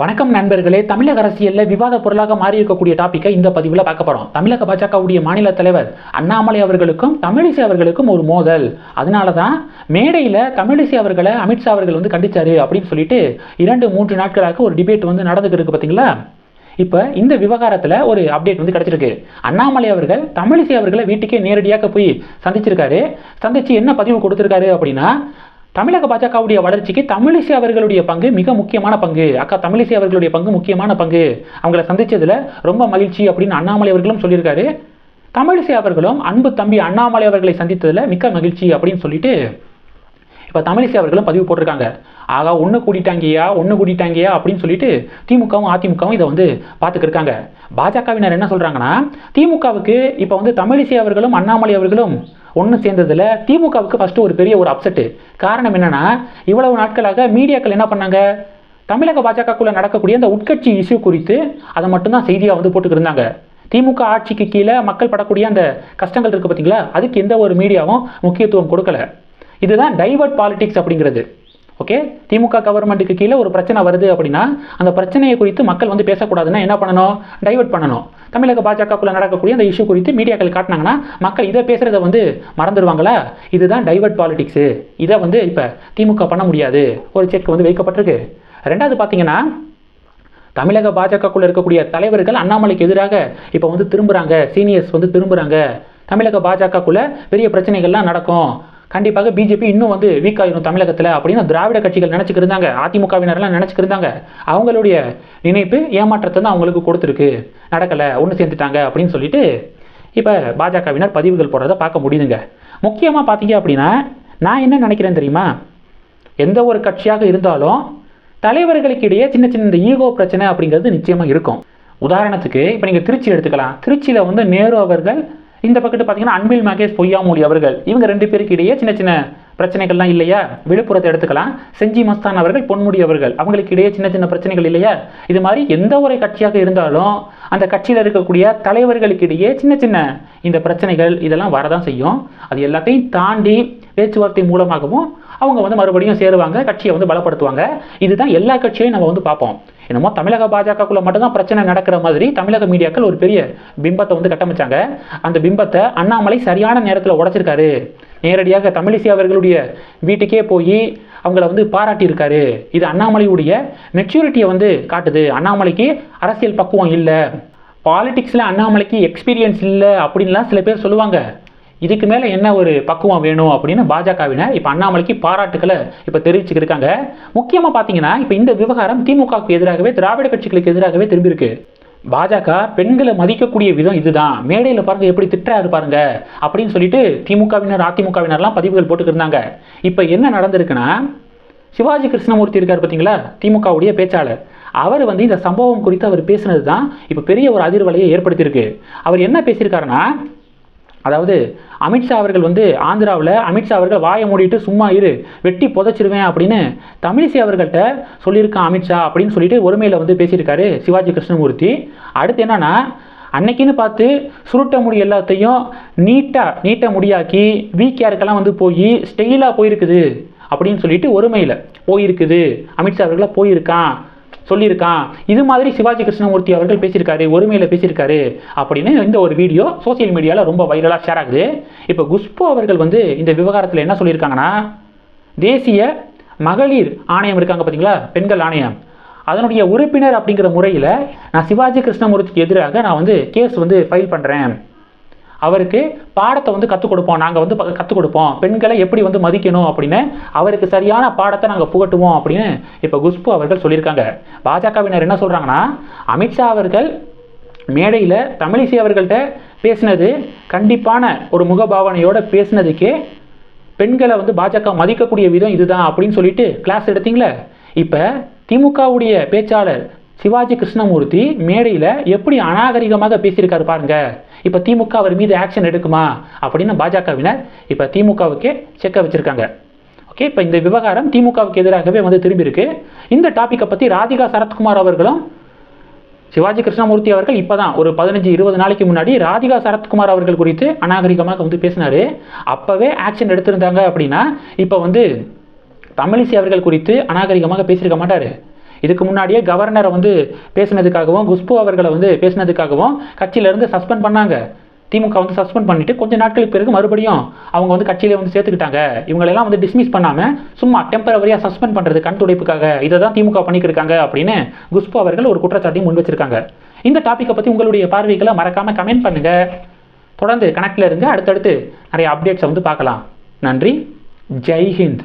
வணக்கம் நண்பர்களே. தமிழக அரசியலில் விவாத பொருளாக மாறியிருக்கக்கூடிய டாப்பிக்கை இந்த பதிவில் பார்க்க போகிறோம் தமிழக பாஜகவுடைய மாநில தலைவர் அண்ணாமலை அவர்களுக்கும் தமிழிசை அவர்களுக்கும் ஒரு மோதல். அதனால தான் மேடையில் தமிழிசை அவர்களை அமித்ஷா அவர்கள் வந்து கண்டிச்சாரு அப்படின்னு சொல்லிட்டு இரண்டு மூன்று நாட்களாக ஒரு டிபேட் வந்து நடந்துக்கிட்டு இருக்கு பார்த்தீங்களா இப்போ இந்த விவகாரத்தில் ஒரு அப்டேட் வந்து கிடச்சிருக்கு. அண்ணாமலை அவர்கள் தமிழிசை அவர்களை வீட்டுக்கே நேரடியாக போய் சந்திச்சிருக்காரு. சந்திச்சு என்ன பதிவு கொடுத்துருக்காரு அப்படின்னா தமிழக பாஜகவுடைய வளர்ச்சிக்கு தமிழிசை அவர்களுடைய பங்கு மிக முக்கியமான பங்கு. அக்கா தமிழிசை அவர்களுடைய பங்கு முக்கியமான பங்கு. அவங்கள சந்திச்சதுல ரொம்ப மகிழ்ச்சி அப்படின்னு அண்ணாமலை அவர்களும் சொல்லியிருக்காரு. தமிழிசை அவர்களும் அன்பு தம்பி அண்ணாமலை அவர்களை சந்தித்ததுல மிக்க மகிழ்ச்சி அப்படின்னு சொல்லிட்டு இப்போ தமிழிசை அவர்களும் பதிவு போட்டிருக்காங்க. ஆகா ஒன்று கூட்டிட்டாங்கயா ஒன்று கூட்டிட்டாங்கயா அப்படின்னு சொல்லிட்டு திமுகவும் அதிமுகவும் இதை வந்து பார்த்துக்கிருக்காங்க பாஜகவினர் என்ன சொல்கிறாங்கன்னா திமுகவுக்கு இப்போ வந்து தமிழிசை அவர்களும் அண்ணாமலை அவர்களும் ஒன்று சேர்ந்ததில் திமுகவுக்கு ஃபஸ்ட்டு ஒரு பெரிய ஒரு அப்செட்டு காரணம் என்னென்னா இவ்வளவு நாட்களாக மீடியாக்கள் என்ன பண்ணாங்க? தமிழக பாஜகக்குள்ளே நடக்கக்கூடிய அந்த உட்கட்சி இஷ்யூ குறித்து அதை மட்டும்தான் செய்தியாக வந்து போட்டுக்கிருந்தாங்க திமுக ஆட்சிக்கு கீழே மக்கள் படக்கூடிய அந்த கஷ்டங்கள் இருக்குது பார்த்தீங்களா அதுக்கு எந்த ஒரு மீடியாவும் முக்கியத்துவம் கொடுக்கல. இதுதான் டைவர்ட் பாலிடிக்ஸ் அப்படிங்கிறது. ஓகே திமுக கவர்மெண்ட்டுக்கு கீழே ஒரு பிரச்சனை வருது அப்படின்னா அந்த பிரச்சனையை குறித்து மக்கள் வந்து பேசக்கூடாதுன்னா என்ன பண்ணணும்? டைவர்ட் பண்ணணும். தமிழக பாஜகக்குள்ளே நடக்கக்கூடிய அந்த இஷ்யூ குறித்து மீடியாக்கள் காட்டினாங்கன்னா மக்கள் இதை பேசுகிறத வந்து மறந்துடுவாங்களா? இதுதான் டைவர்ட் பாலிடிக்ஸு இதை வந்து இப்போ திமுக பண்ண முடியாது. ஒரு செக் வந்து வைக்கப்பட்டிருக்கு. ரெண்டாவது பார்த்தீங்கன்னா தமிழக பாஜகக்குள்ளே இருக்கக்கூடிய தலைவர்கள் அண்ணாமலைக்கு எதிராக இப்போ வந்து திரும்புகிறாங்க சீனியர்ஸ் வந்து திரும்புகிறாங்க தமிழக பாஜகக்குள்ளே பெரிய பிரச்சனைகள்லாம் நடக்கும். கண்டிப்பாக பிஜேபி இன்னும் வந்து வீக் ஆகிடும் தமிழகத்தில் அப்படின்னு திராவிட கட்சிகள் நினச்சிக்கிருந்தாங்க. அதிமுகவினரெல்லாம் நினச்சிக்கிருந்தாங்க. அவங்களுடைய நினைப்பு ஏமாற்றத்தை தான் அவங்களுக்கு கொடுத்துருக்கு. நடக்கலை ஒன்று சேர்ந்துட்டாங்க அப்படின்னு சொல்லிட்டு இப்போ பாஜகவினர் பதிவுகள் போடுறத பார்க்க முடியுதுங்க. முக்கியமாக பார்த்தீங்க அப்படின்னா நான் என்ன நினைக்கிறேன் தெரியுமா? எந்த ஒரு கட்சியாக இருந்தாலும் தலைவர்களுக்கு இடையே சின்ன சின்ன இந்த ஈகோ பிரச்சனை அப்படிங்கிறது நிச்சயமாக இருக்கும். உதாரணத்துக்கு இப்போ நீங்கள் திருச்சி எடுத்துக்கலாம். திருச்சியில் வந்து நேரு அவர்கள் இந்த பக்கத்து பார்த்தீங்கன்னா அன்பில் மகேஷ் பொய்யாமொழி அவர்கள். இவங்க ரெண்டு பேருக்கு இடையே சின்ன சின்ன பிரச்சனைகள்லாம் இல்லையா? விழுப்புரத்தை எடுத்துக்கலாம். செஞ்சி மஸ்தான் அவர்கள் பொன்முடி அவர்கள். அவங்களுக்கு இடையே சின்ன சின்ன பிரச்சனைகள் இல்லையா? இது மாதிரி எந்த ஒரு கட்சியாக இருந்தாலும் அந்த கட்சியில் இருக்கக்கூடிய தலைவர்களுக்கு இடையே சின்ன சின்ன இந்த பிரச்சனைகள் இதெல்லாம் வரதான் செய்யும். அது எல்லாத்தையும் தாண்டி பேச்சுவார்த்தை மூலமாகவும் அவங்க வந்து மறுபடியும் சேருவாங்க கட்சியை வந்து பலப்படுத்துவாங்க. இதுதான் எல்லா கட்சியையும் நம்ம வந்து பார்ப்போம். என்னமோ தமிழக பாஜகக்குள்ள மட்டும்தான் பிரச்சனை நடக்கிற மாதிரி தமிழக மீடியாக்கள் ஒரு பெரிய பிம்பத்தை வந்து கட்டமைச்சாங்க. அந்த பிம்பத்தை அண்ணாமலை சரியான நேரத்தில் உடைச்சிருக்காரு. நேரடியாக தமிழிசை அவர்களுடைய வீட்டுக்கே போய் அவங்கள வந்து பாராட்டியிருக்காரு. இது அண்ணாமலையுடைய மெச்சூரிட்டியை வந்து காட்டுது. அண்ணாமலைக்கு அரசியல் பக்குவம் இல்லை. பாலிடிக்ஸில் அண்ணாமலைக்கு எக்ஸ்பீரியன்ஸ் இல்லை அப்படின்லாம் சில பேர் சொல்லுவாங்க. இதுக்கு மேலே என்ன ஒரு பக்குவம் வேணும் அப்படின்னு பாஜகவினர் இப்போ அண்ணாமலைக்கு பாராட்டுக்களை இப்போ தெரிவிச்சுக்கிருக்காங்க. முக்கியமாக பார்த்தீங்கன்னா இப்போ இந்த விவகாரம் திமுகவுக்கு எதிராகவே திராவிட கட்சிகளுக்கு எதிராகவே திரும்பியிருக்கு. பாஜக பெண்களை மதிக்கக்கூடிய விதம் இதுதான். மேடையில் பாருங்க எப்படி திட்டாரு பாருங்க அப்படின்னு சொல்லிட்டு திமுகவினர் அதிமுகவினர்லாம் பதிவுகள் போட்டுக்கிருந்தாங்க. இப்போ என்ன நடந்திருக்குன்னா சிவாஜி கிருஷ்ணமூர்த்தி இருக்கார் பார்த்தீங்களா திமுகவுடைய பேச்சாளர். அவர் வந்து இந்த சம்பவம் குறித்து அவர் பேசினது தான் இப்போ பெரிய ஒரு அதிர்வலையை ஏற்படுத்தியிருக்கு. அவர் என்ன பேசியிருக்காருன்னா அதாவது அமித்ஷா அவர்கள் வந்து ஆந்திராவில் அமித்ஷா அவர்கள் வாயை மூடிட்டு சும்மா இரு வெட்டி புதைச்சிருவேன் அப்படின்னு தமிழிசை அவர்கள்ட்ட சொல்லியிருக்கான் அமித்ஷா அப்படின்னு சொல்லிட்டு ஒருமையில் வந்து பேசியிருக்காரு சிவாஜி கிருஷ்ணமூர்த்தி. அடுத்து என்னன்னா அன்னைக்குன்னு பார்த்து சுருட்ட முடி எல்லாத்தையும் நீட்டாக நீட்டை முடியாக்கி வீக்கேருக்கெல்லாம் வந்து போய் ஸ்டெயிலாக போயிருக்குது அப்படின்னு சொல்லிட்டு ஒருமையில் போயிருக்குது. அமித்ஷா அவர்களாக போயிருக்கான். சொல்லியிருக்கான். இது மாதிரி சிவாஜி கிருஷ்ணமூர்த்தி அவர்கள் பேசியிருக்காரு ஒருமையில் பேசியிருக்காரு அப்படின்னு இந்த ஒரு வீடியோ சோசியல் மீடியாவில் ரொம்ப வைரலாக ஷேர் ஆகுது. இப்போ குஷ்பு அவர்கள் வந்து இந்த விவகாரத்தில் என்ன சொல்லியிருக்காங்கன்னா தேசிய மகளிர் ஆணையம் இருக்காங்க பார்த்தீங்களா பெண்கள் ஆணையம். அதனுடைய உறுப்பினர் அப்படிங்கிற முறையில் நான் சிவாஜி கிருஷ்ணமூர்த்திக்கு எதிராக நான் வந்து கேஸ் வந்து ஃபைல் பண்ணுறேன் அவருக்கு பாடத்தை வந்து கற்றுக் கொடுப்போம். நாங்கள் வந்து கற்றுக் கொடுப்போம். பெண்களை எப்படி வந்து மதிக்கணும் அப்படின்னு அவருக்கு சரியான பாடத்தை நாங்கள் புகட்டுவோம் அப்படின்னு இப்போ குஷ்பு அவர்கள் சொல்லியிருக்காங்க. பாஜகவினர் என்ன சொல்கிறாங்கன்னா அமித்ஷா அவர்கள் மேடையில் தமிழிசை அவர்கள்ட்ட பேசினது கண்டிப்பான ஒரு முகபாவனையோட பேசினதுக்கே பெண்களை வந்து பாஜக மதிக்கக்கூடிய விதம் இதுதான் அப்படின்னு சொல்லிட்டு கிளாஸ் எடுத்தீங்களே. இப்போ திமுகவுடைய பேச்சாளர் சிவாஜி கிருஷ்ணமூர்த்தி மேடையில் எப்படி அநாகரிகமாக பேசியிருக்காரு பாருங்கள் இப்போ திமுக அவர் மீது ஆக்ஷன் எடுக்குமா? அப்படின்னு பாஜகவினர் இப்போ திமுகவுக்கே செக்க வச்சுருக்காங்க. ஓகே இப்போ இந்த விவகாரம் திமுகவுக்கு எதிராகவே வந்து திரும்பி இருக்கு. இந்த டாப்பிக்கை பற்றி ராதிகா சரத்குமார் அவர்களும் சிவாஜி கிருஷ்ணமூர்த்தி அவர்கள் இப்போ தான் ஒரு பதினஞ்சு இருபது நாளைக்கு முன்னாடி ராதிகா சரத்குமார் அவர்கள் குறித்து அநாகரிகமாக வந்து பேசினாரு. அப்போவே ஆக்ஷன் எடுத்திருந்தாங்க அப்படின்னா இப்போ வந்து தமிழிசை அவர்கள் குறித்து அநாகரிகமாக பேசியிருக்க மாட்டார். இதுக்கு முன்னாடியே கவர்னரை வந்து பேசினதுக்காகவும் குஷ்பு அவர்களை வந்து பேசினதுக்காகவும் கட்சியிலேருந்து சஸ்பெண்ட் பண்ணாங்க. திமுக வந்து சஸ்பெண்ட் பண்ணிட்டு கொஞ்ச நாட்களுக்கு பிறகு மறுபடியும் அவங்க வந்து கட்சியிலே வந்து சேர்த்துக்கிட்டாங்க. இவங்களெல்லாம் வந்து டிஸ்மிஸ் பண்ணாமல் சும்மா டெம்பரவரியாக சஸ்பெண்ட் பண்ணுறது கண் துடைப்புக்காக இதை தான் திமுக பண்ணிக்கிட்டு இருக்காங்க அப்படின்னு குஷ்பு அவர்கள் ஒரு குற்றச்சாட்டையும் முன் வச்சிருக்காங்க. இந்த டாப்பிக்கை பற்றி உங்களுடைய பார்வைகளை மறக்காமல் கமெண்ட் பண்ணுங்கள் தொடர்ந்து கனெக்டில் இருங்க. அடுத்தடுத்து நிறைய அப்டேட்ஸை வந்து பார்க்கலாம். நன்றி. ஜெய்ஹிந்த்